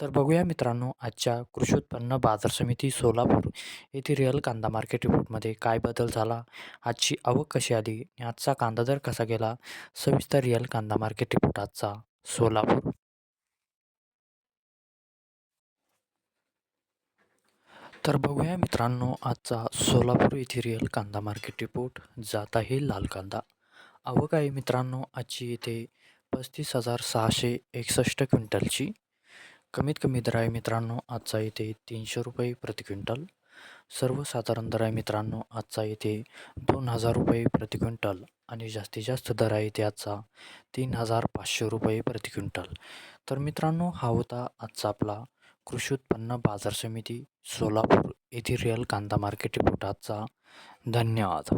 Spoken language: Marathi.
तर बघूया मित्रांनो आजच्या कृषी उत्पन्न बाजार समिती सोलापूर येथे रिअल कांदा मार्केट रिपोर्टमध्ये काय बदल झाला? आजची आवक कशी आली? आजचा कांदा दर कसा गेला? सविस्तर रिअल कांदा मार्केट रिपोर्ट आजचा सोलापूर. तर बघूया मित्रांनो आजचा सोलापूर येथे रिअल कांदा मार्केट रिपोर्ट जात आहे लाल कांदा. आवक आहे मित्रांनो आजची येथे पस्तीस हजार सहाशे एकसष्ट क्विंटलची. कमीत कमी दर आहे मित्रांनो आजचा इथे तीनशे रुपये प्रति क्विंटल. सर्वसाधारण दर आहे मित्रांनो आजचा इथे दोन हजार रुपये प्रति क्विंटल. आणि जास्तीत जास्त दर आहे इथे आजचा तीन हजार पाचशे रुपये प्रति क्विंटल. तर मित्रांनो हा होता आजचा आपला कृषी उत्पन्न बाजार समिती सोलापूर येथील रिअल कांदा मार्केट रिपोर्ट आजचा. धन्यवाद.